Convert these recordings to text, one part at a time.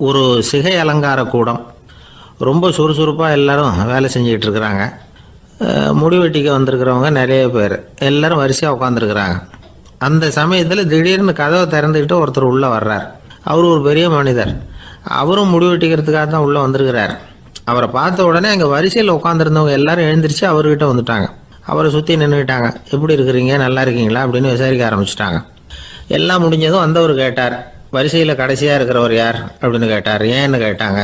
ஒரு சிகை அலங்கார கூடம். ரொம்ப சுறுசுறுப்பாக எல்லாரும் வேலை செஞ்சுக்கிட்டு இருக்கிறாங்க முடி வெட்டிக்க வந்திருக்கிறவங்க நிறைய பேர். எல்லாரும் வரிசையாக உட்காந்துருக்குறாங்க அந்த சமயத்தில் திடீர்னு கதவை திறந்துக்கிட்டு ஒருத்தர் உள்ளே வர்றார். அவர் ஒரு பெரிய மனிதர். அவரும் முடி வெட்டிக்கிறதுக்காக தான் உள்ளே வந்திருக்கிறார். அவரை பார்த்த உடனே அங்கே வரிசையில் உட்காந்துருந்தவங்க எல்லாரும் எழுந்திரிச்சு அவர்கிட்ட வந்துட்டாங்க. அவரை சுற்றி நின்றுக்கிட்டாங்க எப்படி இருக்கிறீங்க? நல்லா இருக்கீங்களா? அப்படின்னு விசாரிக்க ஆரம்பிச்சிட்டாங்க. எல்லாம் முடிஞ்சதும் வந்தவர் கேட்டார். வரிசையில் கடைசியாக இருக்கிறவர் யார் அப்படின்னு கேட்டார். ஏன்னு கேட்டாங்க?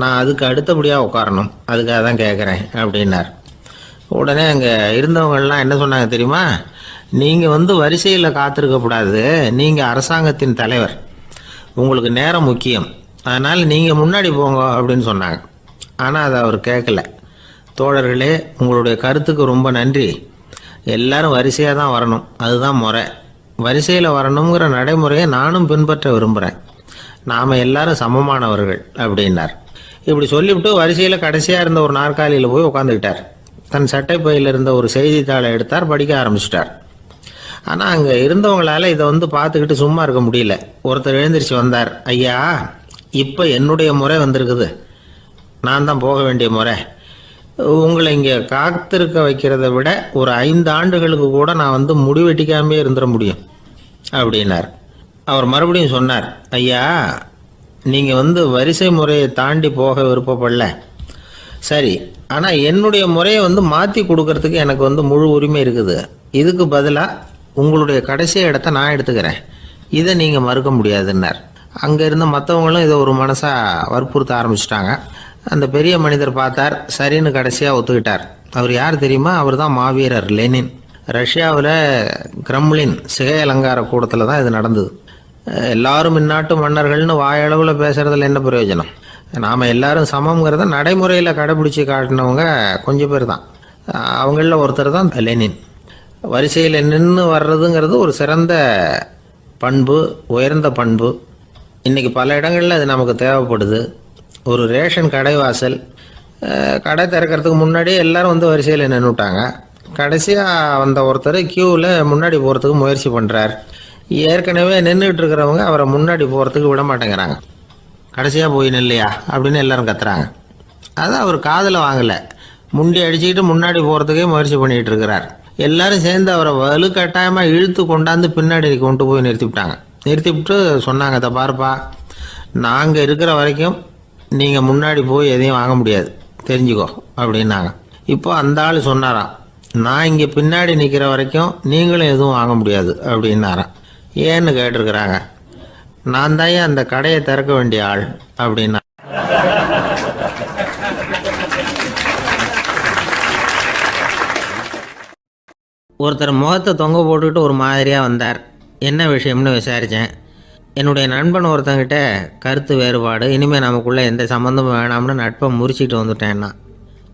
நான் அதுக்கு அடுத்தபடியாக உட்காரணும். அதுக்காக தான் கேட்குறேன் அப்படின்னார். உடனே அங்கே இருந்தவங்கள்லாம் என்ன சொன்னாங்க தெரியுமா? நீங்கள் வந்து வரிசையில் காத்திருக்கக்கூடாது நீங்கள் அரசாங்கத்தின் தலைவர். உங்களுக்கு நேரம் முக்கியம். அதனால் நீங்கள் முன்னாடி போங்க அப்படின்னு சொன்னாங்க. ஆனால் அதை அவர் கேட்கல. தோழர்களே உங்களுடைய கருத்துக்கு ரொம்ப நன்றி. எல்லாரும் வரிசையாக தான் வரணும். அதுதான் முறை. வரிசையில் வரணுங்கிற நடைமுறையை நானும் பின்பற்ற விரும்புகிறேன் நாம் எல்லாரும் சமமானவர்கள் அப்படின்னார். இப்படி சொல்லிவிட்டு வரிசையில் கடைசியாக இருந்த ஒரு நாற்காலியில் போய் உட்காந்துக்கிட்டார் தன் சட்டை பையில் இருந்த ஒரு செய்தித்தாளை எடுத்தார் படிக்க ஆரம்பிச்சிட்டார். ஆனால் அங்கே இருந்தவங்களால் இதை வந்து பார்த்துக்கிட்டு சும்மா இருக்க முடியல. ஒருத்தர் எழுந்திரிச்சு வந்தார் ஐயா இப்போ என்னுடைய முறை வந்திருக்குது. நான் தான் போக வேண்டிய முறை. உங்களை இங்கே காத்திருக்க வைக்கிறத விட ஒரு ஐந்து ஆண்டுகளுக்கு கூட நான் வந்து முடிவெட்டிக்காமே இருந்துட முடியும் அப்படின்னார். அவர் மறுபடியும் சொன்னார் ஐயா நீங்கள் வந்து வரிசை முறையை தாண்டி போக விருப்பப்படல. சரி ஆனால் என்னுடைய முறையை வந்து மாற்றி கொடுக்கறதுக்கு எனக்கு வந்து முழு உரிமை இருக்குது. இதுக்கு பதிலாக உங்களுடைய கடைசி இடத்த நான் எடுத்துக்கிறேன். இதை நீங்கள் மறுக்க முடியாதுன்னார். அங்கே இருந்த மற்றவங்களும் இதை ஒரு மனசாக வற்புறுத்த ஆரம்பிச்சிட்டாங்க. அந்த பெரிய மனிதர் பார்த்தார் சரின்னு கடைசியாக ஒத்துக்கிட்டார். அவர் யார் தெரியுமா? அவர் தான் மாவீரர் லெனின். ரஷ்யாவில் கிரம்லின் சிகை அலங்கார கூடத்தில் தான் இது நடந்தது. எல்லாரும் இந்நாட்டு மன்னர்கள்னு வாயளவில் பேசுகிறதுல என்ன பிரயோஜனம்? நாம் எல்லாரும் சமம்ங்கிறத நடைமுறையில் கடைபிடிச்சி காட்டினவங்க கொஞ்சம் பேர் தான் அவங்களில் ஒருத்தர் தான் லெனின். வரிசையில் நின்று வர்றதுங்கிறது ஒரு சிறந்த பண்பு உயர்ந்த பண்பு. இன்றைக்கி பல இடங்களில் அது நமக்கு தேவைப்படுது. ஒரு ரேஷன் கடை வாசல் கடை திறக்கிறதுக்கு முன்னாடியே எல்லாரும் வந்து வரிசையில் நின்றுட்டாங்க கடைசியாக வந்த ஒருத்தர் க்யூவில் முன்னாடி போகிறதுக்கு முயற்சி பண்ணுறார் ஏற்கனவே நின்றுட்டு இருக்கிறவங்க அவரை முன்னாடி போகிறதுக்கு விட மாட்டேங்கிறாங்க. கடைசியாக போய் நில்லையா? அப்படின்னு எல்லாரும் கத்துறாங்க. அதான் அவர் காதில் வாங்கலை. முண்டி அடிச்சுக்கிட்டு முன்னாடி போகிறதுக்கே முயற்சி பண்ணிகிட்டு இருக்கிறார். எல்லாரும் சேர்ந்து அவரை வலுக்கட்டாயமாக இழுத்து கொண்டாந்து பின்னாடி கொண்டு போய் நிறுத்திவிட்டாங்க நிறுத்திவிட்டு சொன்னாங்க இதை பாருப்பா நாங்கள் இருக்கிற வரைக்கும் நீங்கள் முன்னாடி போய் எதையும் வாங்க முடியாது. தெரிஞ்சுக்கோ அப்படின்னாங்க. இப்போ அந்த ஆள் சொன்னாராம் நான் இங்கே பின்னாடி நிற்கிற வரைக்கும் நீங்களும் எதுவும் வாங்க முடியாது அப்படின்னாராம். ஏன்னு கேட்டிருக்கிறாங்க நான் தான் அந்த கடையை திறக்க வேண்டிய ஆள்? அப்படின்னா ஒருத்தர் முகத்தை தொங்க போட்டுக்கிட்டு ஒரு மாதிரியாக வந்தார். என்ன விஷயம்னு விசாரித்தேன் என்னுடைய நண்பன் ஒருத்தங்கிட்ட கருத்து வேறுபாடு இனிமேல் நமக்குள்ளே எந்த சம்மந்தமும் வேணாம்னு நட்பை முறிச்சிட்டு வந்துட்டேன்னா.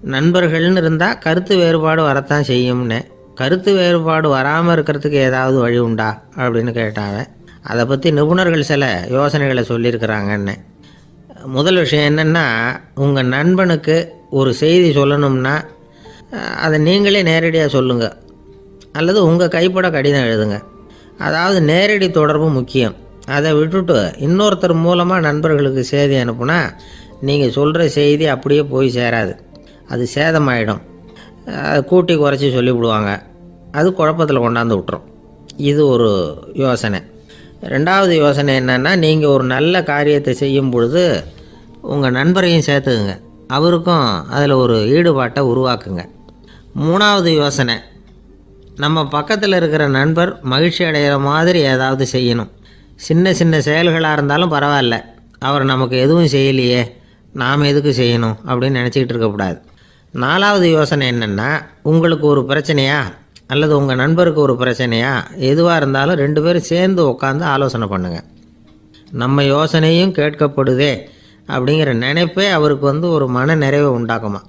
நண்பர்கள்னு இருந்தால் கருத்து வேறுபாடு வரத்தான் செய்யும்னு. கருத்து வேறுபாடு வராமல் இருக்கிறதுக்கு ஏதாவது வழி உண்டா? அப்படின்னு கேட்டாங்க. அதை பற்றி நிபுணர்கள் சில யோசனைகளை சொல்லியிருக்கிறாங்கன்னு. முதல் விஷயம் என்னென்னா உங்கள் நண்பனுக்கு ஒரு செய்தி சொல்லணும்னா அதை நீங்களே நேரடியாக சொல்லுங்கள் அல்லது உங்கள் கைப்பட கடிதம் எழுதுங்க. அதாவது நேரடி தொடர்பு முக்கியம். அதை விட்டுட்டு இன்னொருத்தர் மூலமாக நண்பர்களுக்கு செய்தி அனுப்புனா நீங்கள் சொல்கிற செய்தி அப்படியே போய் சேராது. அது சேதமாயிடும். அதை கூட்டி குறைச்சி சொல்லிவிடுவாங்க. அது குழப்பத்தில் கொண்டாந்து விட்டுரும். இது ஒரு யோசனை. ரெண்டாவது யோசனை என்னென்னா நீங்கள் ஒரு நல்ல காரியத்தை செய்யும் பொழுது உங்கள் நண்பரையும் சேர்த்துக்குங்க. அவருக்கும் அதில் ஒரு ஈடுபாட்டை உருவாக்குங்க. மூணாவது யோசனை நம்ம பக்கத்தில் இருக்கிற நண்பர் மகிழ்ச்சி அடைகிற மாதிரி ஏதாவது செய்யணும். சின்ன சின்ன செயல்களாக இருந்தாலும் பரவாயில்ல. அவர் நமக்கு எதுவும் செய்யலையே நாம் எதுக்கு செய்யணும் அப்படின்னு நினச்சிக்கிட்டு இருக்கக்கூடாது நாலாவது யோசனை என்னென்னா உங்களுக்கு ஒரு பிரச்சனையா அல்லது உங்கள் நண்பருக்கு ஒரு பிரச்சனையா எதுவாக இருந்தாலும் ரெண்டு பேரும் சேர்ந்து உட்காந்து ஆலோசனை பண்ணுங்கள் நம்ம யோசனையும் கேட்கப்படுதே அப்படிங்கிற நினைப்பே அவருக்கு வந்து ஒரு மன நிறைவை உண்டாக்குமா?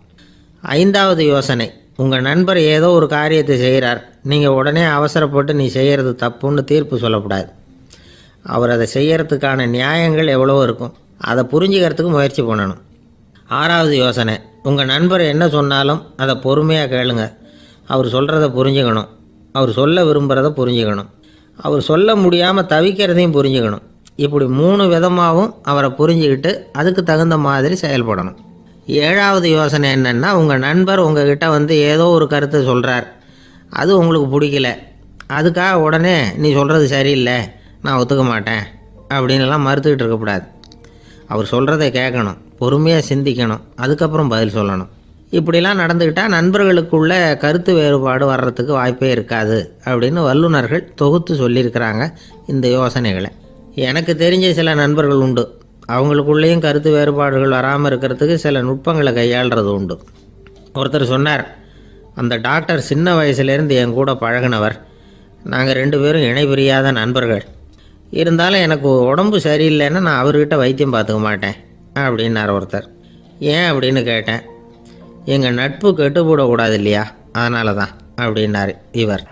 ஐந்தாவது யோசனை உங்கள் நண்பர் ஏதோ ஒரு காரியத்தை செய்கிறார் நீங்கள் உடனே அவசரப்பட்டு நீ செய்கிறது தப்புன்னு தீர்ப்பு சொல்லக்கூடாது. அவர் அதை செய்யறதுக்கான நியாயங்கள் எவ்வளோ இருக்கும். அதை புரிஞ்சுக்கிறதுக்கு முயற்சி பண்ணணும். ஆறாவது யோசனை உங்கள் நண்பர் என்ன சொன்னாலும் அதை பொறுமையாக கேளுங்க. அவர் சொல்கிறத புரிஞ்சுக்கணும். அவர் சொல்ல விரும்புகிறத புரிஞ்சுக்கணும். அவர் சொல்ல முடியாமல் தவிக்கிறதையும் புரிஞ்சுக்கணும். இப்படி மூணு விதமாகவும் அவரை புரிஞ்சுக்கிட்டு அதுக்கு தகுந்த மாதிரி செயல்படணும். ஏழாவது யோசனை என்னென்னா உங்கள் நண்பர் உங்ககிட்ட வந்து ஏதோ ஒரு கருத்தை சொல்கிறார் அது உங்களுக்கு பிடிக்கல. அதுக்காக உடனே நீ சொல்கிறது சரியில்லை. நான் ஒத்துக்க மாட்டேன் அப்படின்னுலாம் மறுத்துக்கிட்டு இருக்கக்கூடாது. அவர் சொல்கிறத கேட்கணும் பொறுமையாக சிந்திக்கணும் அதுக்கப்புறம் பதில் சொல்லணும். இப்படிலாம் நடந்துக்கிட்டால் நண்பர்களுக்குள்ள கருத்து வேறுபாடு வர்றதுக்கு வாய்ப்பே இருக்காது அப்படின்னு வல்லுநர்கள் தொகுத்து சொல்லியிருக்கிறாங்க இந்த யோசனைகளை. எனக்கு தெரிஞ்ச சில நண்பர்கள் உண்டு. அவங்களுக்குள்ளேயும் கருத்து வேறுபாடுகள் வராமல் இருக்கிறதுக்கு சில நுட்பங்களை கையாளுறது உண்டு. ஒருத்தர் சொன்னார் அந்த டாக்டர் சின்ன வயசுலேருந்து என் கூட பழகினவர். நாங்கள் ரெண்டு பேரும் இணை பிரியாத நண்பர்கள். இருந்தாலும் எனக்கு உடம்பு சரியில்லைன்னா நான் அவர்கிட்ட வைத்தியம் பார்த்துக்க மாட்டேன் அப்படின்னார் ஒருத்தர். ஏன் அப்படின்னு கேட்டேன். எங்கள் நட்பு கெட்டு போடக்கூடாது இல்லையா? அதனால தான் அப்படின்னார் இவர்.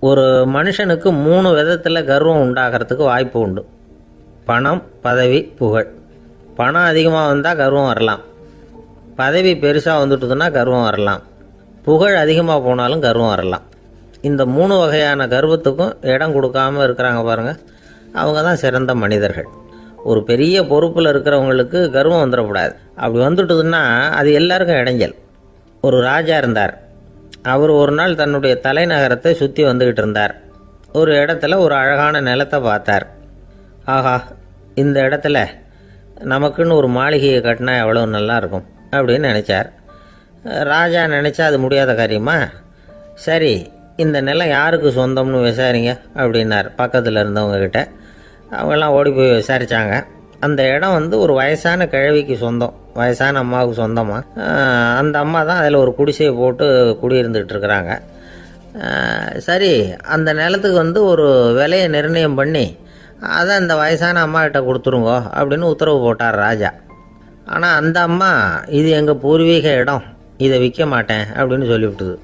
ஒரு மனுஷனுக்கு மூணு விதத்தில் கர்வம் உண்டாகிறதுக்கு வாய்ப்பு உண்டு. பணம் பதவி புகழ். பணம் அதிகமாக வந்தால் கர்வம் வரலாம். பதவி பெருசாக வந்துட்டுதுன்னா கர்வம் வரலாம். புகழ் அதிகமாக போனாலும் கர்வம் வரலாம். இந்த மூணு வகையான கர்வத்துக்கும் இடம் கொடுக்காம இருக்கிறாங்க பாருங்கள் அவங்க தான் சிறந்த மனிதர்கள். ஒரு பெரிய பொறுப்பில் இருக்கிறவங்களுக்கு கர்வம் வந்துடக்கூடாது. அப்படி வந்துட்டதுன்னா அது எல்லாருக்கும் இடைஞ்சல். ஒரு ராஜா இருந்தார். அவர் ஒரு நாள் தன்னுடைய தலைநகரத்தை சுற்றி வந்துக்கிட்டு இருந்தார். ஒரு இடத்துல ஒரு அழகான நிலத்தை பார்த்தார். ஆஹா இந்த இடத்துல நமக்குன்னு ஒரு மாளிகையை கட்டினா எவ்வளோ நல்லா இருக்கும் அப்படின்னு நினச்சார். ராஜா நினச்சா அது முடியாத காரியமா? சரி இந்த நிலம் யாருக்கு சொந்தம்னு விசாரிங்க அப்படின்னார். பக்கத்தில் இருந்தவங்கக்கிட்ட அவங்கெல்லாம் ஓடி போய் விசாரித்தாங்க அந்த இடம் வந்து ஒரு வயசான கிழவிக்கு சொந்தம். வயசான அம்மாவுக்கு சொந்தமாக அந்த அம்மா தான் அதில் ஒரு குடிசையை போட்டு குடியிருந்துகிட்டு இருக்கிறாங்க. சரி அந்த நிலத்துக்கு வந்து ஒரு விலையை நிர்ணயம் பண்ணி அதை அந்த வயசான அம்மா கிட்ட கொடுத்துருங்கோ அப்படின்னு உத்தரவு போட்டார் ராஜா. ஆனால் அந்த அம்மா இது எங்கள் பூர்வீக இடம். இதை விற்க மாட்டேன் அப்படின்னு சொல்லிவிட்டுது.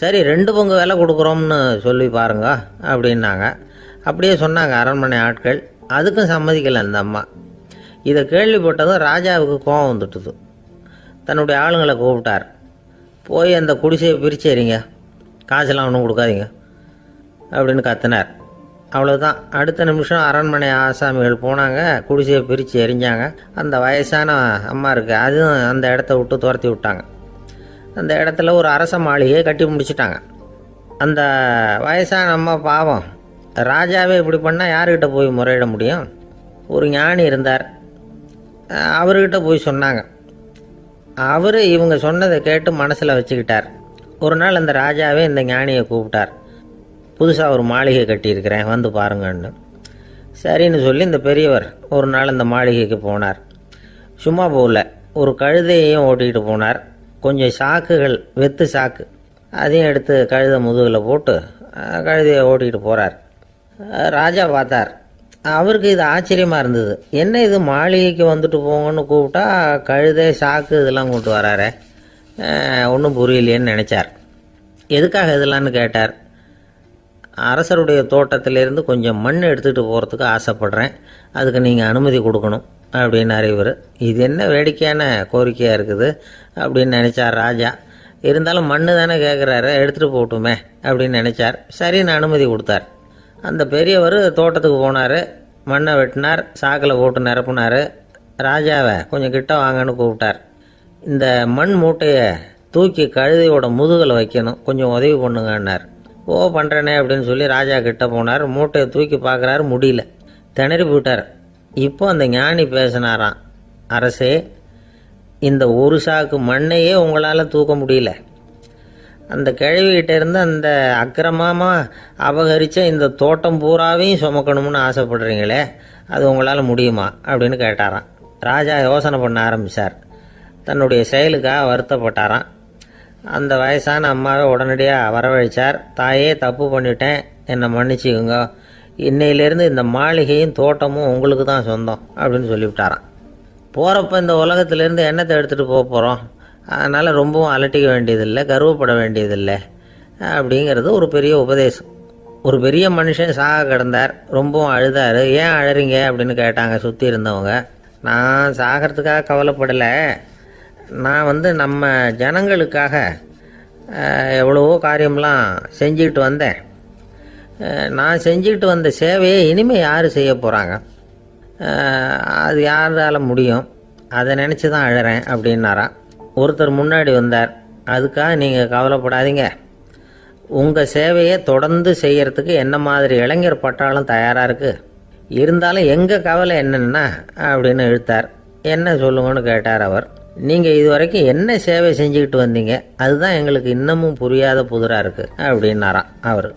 சரி ரெண்டு பங்கு விலை கொடுக்குறோம்னு சொல்லி பாருங்க அப்படின்னாங்க. அப்படியே சொன்னாங்க அரண்மனை ஆட்கள் அதுக்கும் சம்மதிக்கலை அந்த அம்மா. இதை கேள்விப்பட்டதும் ராஜாவுக்கு கோபம் வந்துட்டுது. தன்னுடைய ஆளுங்களை கூப்பிட்டார். போய் அந்த குடிசையை பிரிச்சு எறிங்க. காசெல்லாம் ஒன்றும் கொடுக்காதீங்க அப்படின்னு கத்தினார். அவ்வளோதான் அடுத்த நிமிஷம் அரண்மனை ஆசாமிகள் போனாங்க குடிசையை பிரித்து எரிஞ்சாங்க அந்த வயசான அம்மா இருக்குது அதுவும் அந்த இடத்த விட்டு துரத்தி விட்டாங்க. அந்த இடத்துல ஒரு அரச மாளிகையை கட்டி முடிச்சிட்டாங்க. அந்த வயசான அம்மா பாவம் ராஜாவே இப்படி பண்ணால் யாருக்கிட்ட போய் முறையிட முடியும்? ஒரு ஞானி இருந்தார். அவர்கிட்ட போய் சொன்னாங்க. அவர் இவங்க சொன்னதை கேட்டு மனசில் வச்சுக்கிட்டார். ஒரு நாள் அந்த ராஜாவே இந்த ஞானியை கூப்பிட்டார். புதுசாக ஒரு மாளிகை கட்டியிருக்கிறேன் வந்து பாருங்கன்னு. சரின்னு சொல்லி இந்த பெரியவர் ஒரு நாள் இந்த மாளிகைக்கு போனார். சும்மா போகல ஒரு கழுதையையும் ஓட்டிக்கிட்டு போனார். கொஞ்சம் சாக்குகள் வெத்து சாக்கு. அதையும் எடுத்து கழுதை முதுகில் போட்டு கழுதையை ஓட்டிக்கிட்டு போகிறார் ராஜா பார்த்தார். அவருக்கு இது ஆச்சரியமாக இருந்தது. என்ன இது மாளிகைக்கு வந்துட்டு போங்கன்னு கூப்பிட்டா கழுதை சாக்கு இதெல்லாம் கொண்டு வராரே. ஒன்றும் புரியலையேன்னு நினச்சார். எதுக்காக இதெல்லாம்னு கேட்டார்? அரசருடைய தோட்டத்திலேருந்து கொஞ்சம் மண் எடுத்துகிட்டு போகிறதுக்கு ஆசைப்படுறேன். அதுக்கு நீங்கள் அனுமதி கொடுக்கணும். அப்படின்னாரு இவர் இது என்ன வேடிக்கையான கோரிக்கையாக இருக்குது அப்படின்னு நினச்சார் ராஜா. இருந்தாலும் மண்ணு தானே கேட்குறாரு எடுத்துகிட்டு போகட்டுமே அப்படின்னு நினச்சார். சரின்னு அனுமதி கொடுத்தார். அந்த பெரியவர் தோட்டத்துக்கு போனார் மண்ணை வெட்டினார் சாக்கில் போட்டு நிரப்புனார். ராஜாவை கொஞ்சம் கிட்ட வாங்கன்னு கூப்பிட்டார். இந்த மண் மூட்டையை தூக்கி கழுதையோட முதுகில் வைக்கணும் கொஞ்சம் உதவி பண்ணுங்கன்னார். ஓ பண்ணுறேனே அப்படின்னு சொல்லி ராஜா கிட்ட போனார். மூட்டையை தூக்கி பார்க்குறாரு முடியல. திணறி போயிட்டார். இப்போ அந்த ஞானி பேசினாராம் அரசே இந்த ஒரு சாக்கு மண்ணையே உங்களால் தூக்க முடியல. அந்த கிழவிகிட்ட இருந்து அந்த அக்கிரமமாக அபகரித்த இந்த தோட்டம் பூராவையும் சுமக்கணும்னு ஆசைப்படுறீங்களே அது உங்களால் முடியுமா? அப்படின்னு கேட்டாராம். ராஜா யோசனை பண்ண ஆரம்பித்தார் தன்னுடைய செயலுக்காக வருத்தப்பட்டாராம். அந்த வயசான அம்மாவை உடனடியாக வரவழைச்சார். தாயே தப்பு பண்ணிட்டேன். என்னை மன்னிச்சுக்குங்க. இன்னையிலேருந்து இந்த மாளிகையும் தோட்டமும் உங்களுக்கு தான் சொந்தம் அப்படின்னு சொல்லிவிட்டாரான் போகிறப்ப இந்த உலகத்திலேருந்து எண்ணத்தை எடுத்துகிட்டு போக போகிறோம் அதனால் ரொம்பவும் அலட்டிக்க வேண்டியதில்லை கருவப்பட வேண்டியதில்லை அப்படிங்கிறது ஒரு பெரிய உபதேசம். ஒரு பெரிய மனுஷன் சாக கிடந்தார் ரொம்பவும் அழுதார். ஏன் அழறீங்க அப்படின்னு கேட்டாங்க சுற்றி இருந்தவங்க. நான் சாகிறதுக்காக கவலைப்படலை. நான் வந்து நம்ம ஜனங்களுக்காக எவ்வளவோ காரியம்லாம் செஞ்சுக்கிட்டு வந்தேன். நான் செஞ்சுக்கிட்டு வந்த சேவையை இனிமேல் யார் செய்ய போகிறாங்க அது யாரால் முடியும்? அதை நினச்சி தான் அழகிறேன் அப்படின்னாராம் ஒருத்தர் முன்னாடி வந்தார். அதுக்காக நீங்கள் கவலைப்படாதீங்க. உங்கள் சேவையை தொடர்ந்து செய்கிறதுக்கு என்ன மாதிரி இளைஞர் பட்டாலும் தயாராக இருக்குது இருந்தாலும் எங்கள் கவலை என்னென்னா அப்படின்னு இழுத்தார் என்ன சொல்லுங்கன்னு கேட்டார் அவர். நீங்கள் இது வரைக்கும் என்ன சேவை செஞ்சுக்கிட்டு வந்தீங்க? அதுதான் எங்களுக்கு இன்னமும் புரியாத புதிராக இருக்குது அப்படின்னாராம் அவர்.